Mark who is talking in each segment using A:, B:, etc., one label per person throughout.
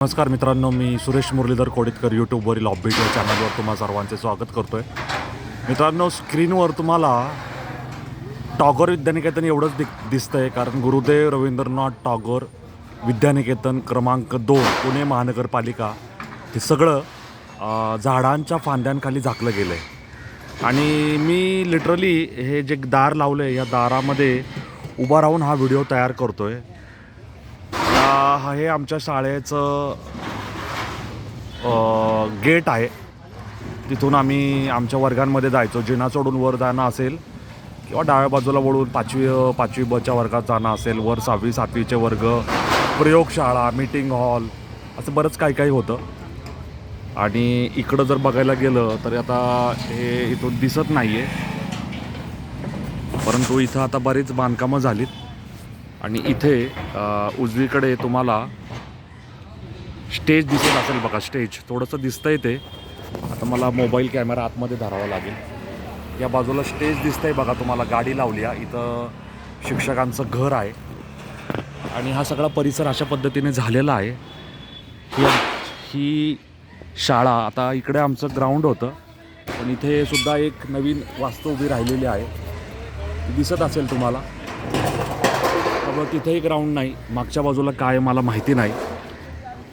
A: नमस्कार मित्रांनो मी सुरेश मुरलीधर कोडितकर यूट्यूबवरील ऑब्बिट या चॅनलवर तुम्हा सर्वांचे स्वागत करतो आहे मित्रांनो स्क्रीनवर तुम्हाला टागोर विद्यानिकेतन एवढंच दि दिसतं आहे कारण गुरुदेव रवींद्रनाथ टागोर विद्यानिकेतन क्रमांक दोन पुणे महानगरपालिका हे सगळं झाडांच्या फांद्यांखाली झाकलं गेलं आहे आणि मी लिटरली हे जे दार लावलं आहे या दारामध्ये उभा राहून हा व्हिडिओ तयार करतो आहे हे आमच्या शाळेचं गेट आहे. तिथून आम्ही आमच्या वर्गांमध्ये जायचो. जिना सोडून वर जाणं असेल किंवा डाव्या बाजूला वळून पाचवी पाचवी बच्या वर्गात जाणं असेल. वर सहावी सातवीचे वर्ग प्रयोगशाळा मीटिंग हॉल असं बरंच काही काही होतं. आणि इकडं जर बघायला गेलं तर आता हे इथून दिसत नाही आहे परंतु इथं आता बरीच बांधकामं झालीत. आणि इथे उजवीकडे तुम्हाला स्टेज दिसत असेल बघा स्टेज. थोडंसं दिसतंय ते. आता मला मोबाईल कॅमेरा आतमध्ये धरावा लागेल. या बाजूला स्टेज दिसतंय बघा तुम्हाला गाडी लावली आहे. इथं शिक्षकांचं घर आहे. आणि हा सगळा परिसर अशा पद्धतीने झालेला आहे. ही शाळा आता इकडे आमचं ग्राउंड होतं. पण इथे सुद्धा एक नवीन वास्तू उभी राहिलेली आहे. दिसत असेल तुम्हाला. त्यामुळे तिथेही ग्राउंड नाही. मागच्या बाजूला काय मला माहिती नाही.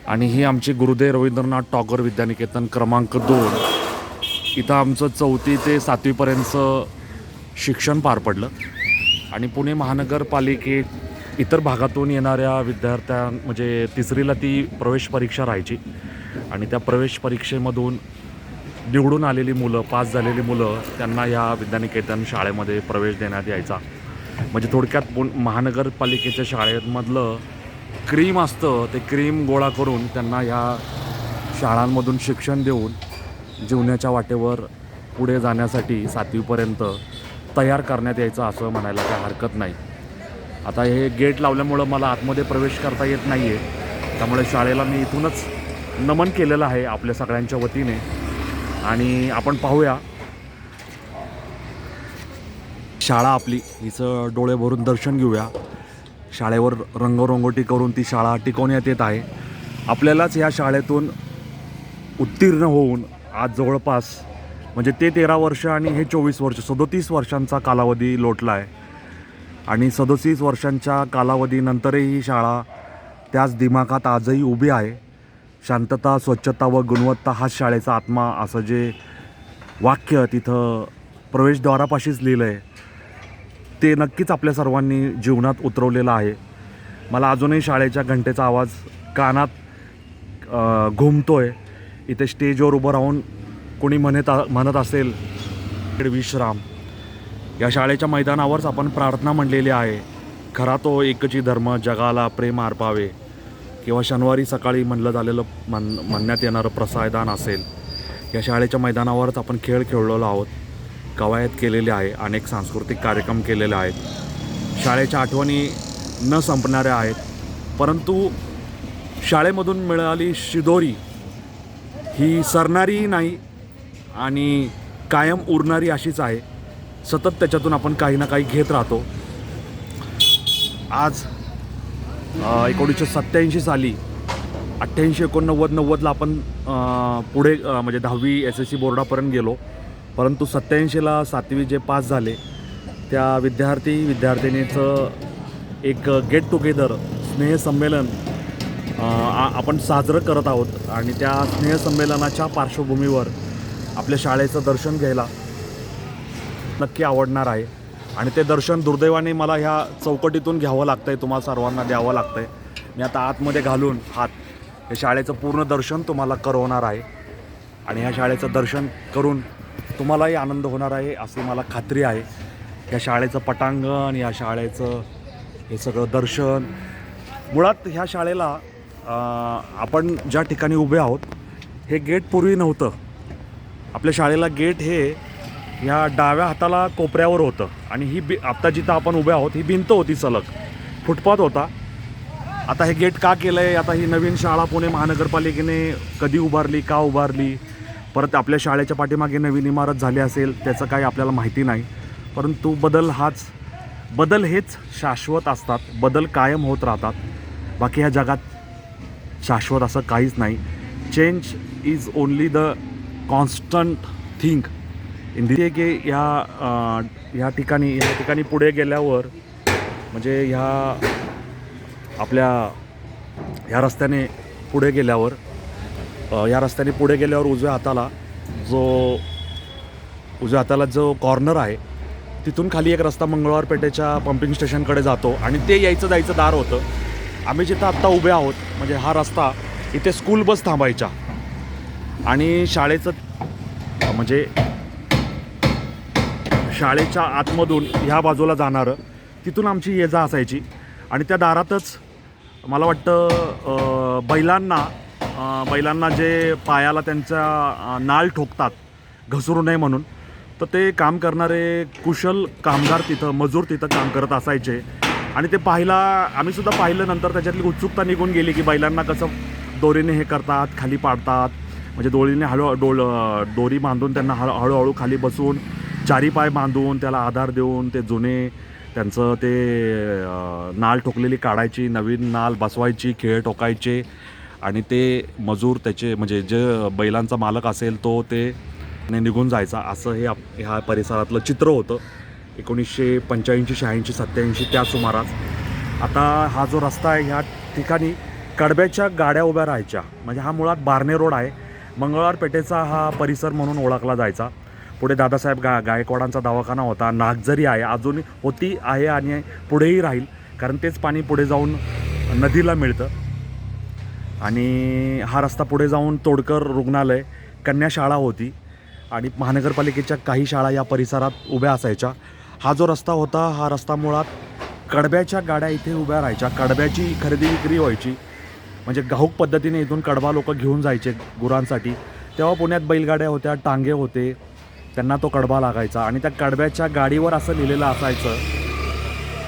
A: आणि ही आमची गुरुदेव रवींद्रनाथ टागोर विद्यानिकेतन क्रमांक दोन. इथं आमचं चौथी ते सातवीपर्यंतचं शिक्षण पार पडलं. आणि पुणे महानगरपालिकेत इतर भागातून येणाऱ्या विद्यार्थ्यां म्हणजे तिसरीला ती प्रवेश परीक्षा राहायची. आणि त्या प्रवेश परीक्षेमधून निवडून आलेली मुलं पास झालेली मुलं त्यांना ह्या विद्यानिकेतन शाळेमध्ये प्रवेश देण्यात यायचा. म्हणजे थोडक्यात पुण महानगरपालिकेच्या शाळेमधलं क्रीम असतं ते क्रीम गोळा करून त्यांना ह्या शाळांमधून शिक्षण देऊन जीवनाच्या वाटेवर पुढे जाण्यासाठी सातवीपर्यंत तयार करण्यात यायचं असं म्हणायला काय हरकत नाही. आता हे गेट लावल्यामुळं मला आतमध्ये प्रवेश करता येत नाही आहे त्यामुळे शाळेला मी इथूनच नमन केलेलं आहे आपल्या सगळ्यांच्या वतीने. आणि आपण पाहूया शाळा आपली. हिचं डोळे भरून दर्शन घेऊया. शाळेवर रंगरंगोटी करून ती शाळा टिकवण्यात येत आहे. आपल्यालाच या शाळेतून उत्तीर्ण होऊन आज जवळपास म्हणजे ते तेरा वर्ष आणि हे चोवीस वर्ष सदोतीस वर्षांचा कालावधी लोटला आहे आणि सदोतीस वर्षांच्या कालावधीनंतरही ही शाळा त्याच दिमाखात आजही उभी आहे. शांतता स्वच्छता व गुणवत्ता हा शाळेचा आत्मा असं जे वाक्य तिथं प्रवेशद्वारापाशीच लिहिलं आहे ते नक्कीच आपल्या सर्वांनी जीवनात उतरवलेलं आहे. मला अजूनही शाळेच्या घंटेचा आवाज कानात घुमतो आहे इथे स्टेजवर उभं राहून कोणी म्हणत म्हणत असेल विश्राम. या शाळेच्या मैदानावरच आपण प्रार्थना म्हणलेली आहे. खरा तो एकची धर्म जगाला प्रेम अर्पावे. किंवा शनिवारी सकाळी म्हणलं झालेलं म्हण म्हणण्यात येणारं प्रसायदान असेल. या शाळेच्या मैदानावरच आपण खेळ खेळलेलो आहोत. कवायत केलेली आहे अनेक सांस्कृतिक कार्यक्रम केलेले आहेत. शाळेच्या आठवणी न संपणाऱ्या आहेत परंतु शाळेमधून मिळाली शिदोरी. ही सरणारीही नाही आणि कायम उरणारी अशीच आहे. सतत त्याच्यातून आपण काही ना काही घेत राहतो. आज एकोणीसशे सत्त्याऐंशी साली अठ्ठ्याऐंशी एकोणनव्वद नव्वदला आपण पुढे म्हणजे दहावी एस एस सी बोर्डापर्यंत गेलो. परंतु सत्याऐंशीला सातवी जे पास झाले त्या विद्यार्थी विद्यार्थिनीचं एक गेट टुगेदर स्नेहसंमेलन आपण साजरं करत आहोत. आणि त्या स्नेहसंमेलनाच्या पार्श्वभूमीवर आपल्या शाळेचं दर्शन घ्यायला नक्की आवडणार आहे. आणि ते दर्शन दुर्दैवाने मला ह्या चौकटीतून घ्यावं लागतं आहे तुम्हाला सर्वांना द्यावं लागतं आहे मी आता आतमध्ये घालून हात हे शाळेचं पूर्ण दर्शन तुम्हाला करवणार आहे. आणि ह्या शाळेचं दर्शन करून तुम्हालाही आनंद होणार आहे अशी मला खात्री आहे. या शाळेचं पटांगण या शाळेचं हे सगळं दर्शन. मुळात ह्या शाळेला आपण ज्या ठिकाणी उभे आहोत हे गेट पूर्वी नव्हतं. आपल्या शाळेला गेट हे ह्या डाव्या हाताला कोपऱ्यावर होतं. आणि ही बि आत्ता जिथं आपण उभे आहोत ही भिंत होती सलग. फुटपाथ होता. आता हे गेट का केलं आहे आता ही नवीन शाळा पुणे महानगरपालिकेने कधी उभारली का उभारली? परत आपल्या शाळेच्या पाठीमागे नवीन इमारत झाली असेल त्याचं काही आपल्याला माहिती नाही. परंतु बदल हाच बदल हेच शाश्वत असतात. बदल कायम होत राहतात. बाकी ह्या जगात शाश्वत असं काहीच नाही. Change is only the constant thing in the की ह्या ह्या ठिकाणी ह्या ठिकाणी पुढे गेल्यावर म्हणजे ह्या आपल्या ह्या रस्त्याने पुढे गेल्यावर या रस्त्याने पुढे गेल्यावर उजव्या हाताला जो उजव्या हाताला जो कॉर्नर आहे तिथून खाली एक रस्ता मंगळवार पेठेच्या पंपिंग स्टेशनकडे जातो आणि ते यायचं जायचं दार होतं. आम्ही जिथं आत्ता उभे आहोत म्हणजे हा रस्ता इथे स्कूल बस थांबायच्या. आणि शाळेचं म्हणजे शाळेच्या आतमधून ह्या बाजूला जाणारं तिथून आमची ये जा असायची. आणि त्या दारातच मला वाटतं बैलांना बैलांना जे पायाला त्यांचा नाळ ठोकतात घसरू नये म्हणून तर ते काम करणारे कुशल कामगार तिथं मजूर तिथं काम करत असायचे. आणि ते पाहिला आम्ही सुद्धा पाहिलं नंतर त्याच्यातली उत्सुकता निघून गेली की बैलांना कसं दोरीने हे करतात खाली पाडतात. म्हणजे दोरीने हळू डोल दोरी बांधून त्यांना हळू हळूहळू खाली बसून चारी पाय बांधून त्याला आधार देऊन ते जुने त्यांचं ते नाल ठोकलेली काढायची नवीन नाल बसवायची खेळ ठोकायचे. आणि ते मजूर त्याचे म्हणजे जे बैलांचा मालक असेल तो ते ने निघून जायचा. असं हे आप ह्या परिसरातलं चित्र होतं. एकोणीसशे पंच्याऐंशी शहाऐंशी सत्त्याऐंशी त्या सुमारास. आता हा जो रस्ता आहे ह्या ठिकाणी कडब्याच्या गाड्या उभ्या राहायच्या. म्हणजे हा मुळात बारणे रोड आहे. मंगळवार पेठेचा हा परिसर म्हणून ओळखला जायचा. पुढे दादासाहेब गा गायकवाडांचा दवाखाना होता. नागझरी आहे. अजून होती आहे आणि पुढेही राहील. कारण तेच पाणी पुढे जाऊन नदीला मिळतं. आणि हा रस्ता पुढे जाऊन तोडकर रुग्णालय कन्याशाळा होती आणि महानगरपालिकेच्या काही शाळा या परिसरात उभ्या असायच्या. हा जो रस्ता होता हा रस्ता मुळात कडब्याच्या गाड्या इथे उभ्या राहायच्या. कडब्याची खरेदी विक्री व्हायची. म्हणजे घाऊक पद्धतीने इथून कडबा लोक घेऊन जायचे गुरांसाठी. तेव्हा पुण्यात बैलगाड्या होत्या टांगे होते. त्यांना तो कडबा लागायचा. आणि त्या कडब्याच्या गाडीवर असं लिहिलेलं असायचं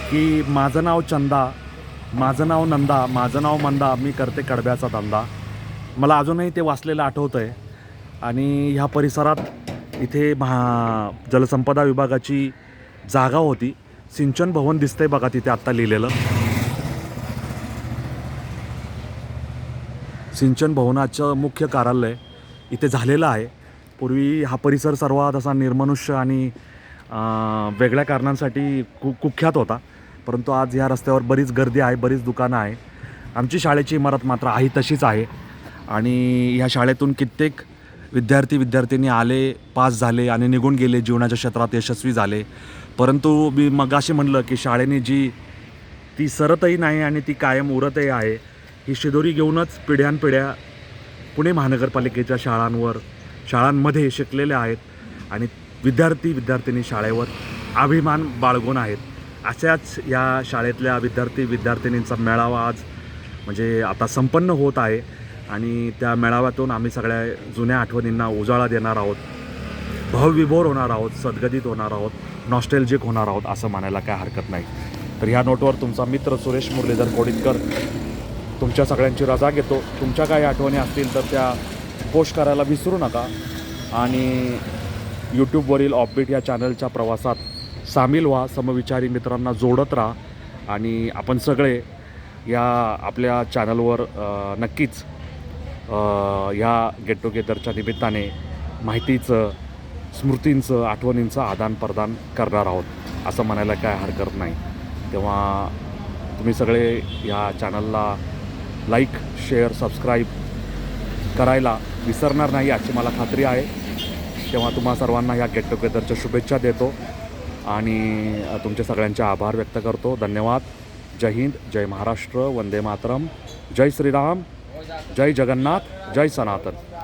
A: की माझं नाव चंदा माझं नाव नंदा माझं नाव मंदा मी करते कडब्याचा धंदा. मला अजूनही ते वाचलेलं आठवतं आहे आणि ह्या परिसरात इथे महा जलसंपदा विभागाची जागा होती. सिंचन भवन दिसतंय बघा तिथे आत्ता लिहिलेलं. सिंचन भवनाचं मुख्य कार्यालय इथे झालेलं आहे. पूर्वी हा परिसर सर्वात असा निर्मनुष्य आणि वेगळ्या कारणांसाठी कु कुख्यात होता. परंतु आज या रस्त्यावर बरीच गर्दी आहे बरीच दुकानं आहे. आमची शाळेची इमारत मात्र आहे तशीच आहे. आणि ह्या शाळेतून कित्येक विद्यार्थी विद्यार्थिनी आले पास झाले आणि निघून गेले जीवनाच्या क्षेत्रात यशस्वी झाले. परंतु मी मगाशी म्हणलं की शाळेने जी ती सरतही नाही आणि ती कायम उरतही आहे ही शिदोरी घेऊनच पिढ्यानपिढ्या पुणे महानगरपालिकेच्या शाळांवर शाळांमध्ये शिकलेल्या आहेत. आणि विद्यार्थी विद्यार्थिनी शाळेवर अभिमान बाळगून आहेत. अशाच या शाळेतल्या विद्यार्थी विद्यार्थिनींचा मेळावा आज म्हणजे आता संपन्न होत आहे. आणि त्या मेळाव्यातून आम्ही सगळ्या जुन्या आठवणींना उजाळा देणार आहोत. भावविभोर होणार आहोत सद्गदित होणार आहोत नॉस्टेल्जिक होणार आहोत असं म्हणायला काय हरकत नाही. तर ह्या नोटवर तुमचा मित्र सुरेश मुरलीधर कोडितकर तुमच्या सगळ्यांची रजा घेतो. तुमच्या काही आठवणी असतील तर त्या पोस्ट करायला विसरू नका. आणि यूट्यूबवरील ऑपबीट या चॅनलच्या प्रवासात सामील व्हा समविचारी मित्रांना जोडत राहा आणि आपण सगळे या आपल्या चॅनलवर नक्कीच ह्या या गेट टुगेदरच्या निमित्ताने माहितीचं स्मृतींचं आठवणींचं आदानप्रदान करणार आहोत असं म्हणायला काय हरकत नाही. तेव्हा तुम्ही सगळे या चॅनलला लाईक शेअर सबस्क्राईब करायला विसरणार नाही याची मला खात्री आहे. तेव्हा तुम्हा सर्वांना या गेट टुगेदरच्या शुभेच्छा देतो. आणि तुमच्या सगळ्यांचे आभार व्यक्त करतो. धन्यवाद. जय हिंद जय महाराष्ट्र वंदे मातरम. जय श्रीराम. जय जगन्नाथ. जय सनातन.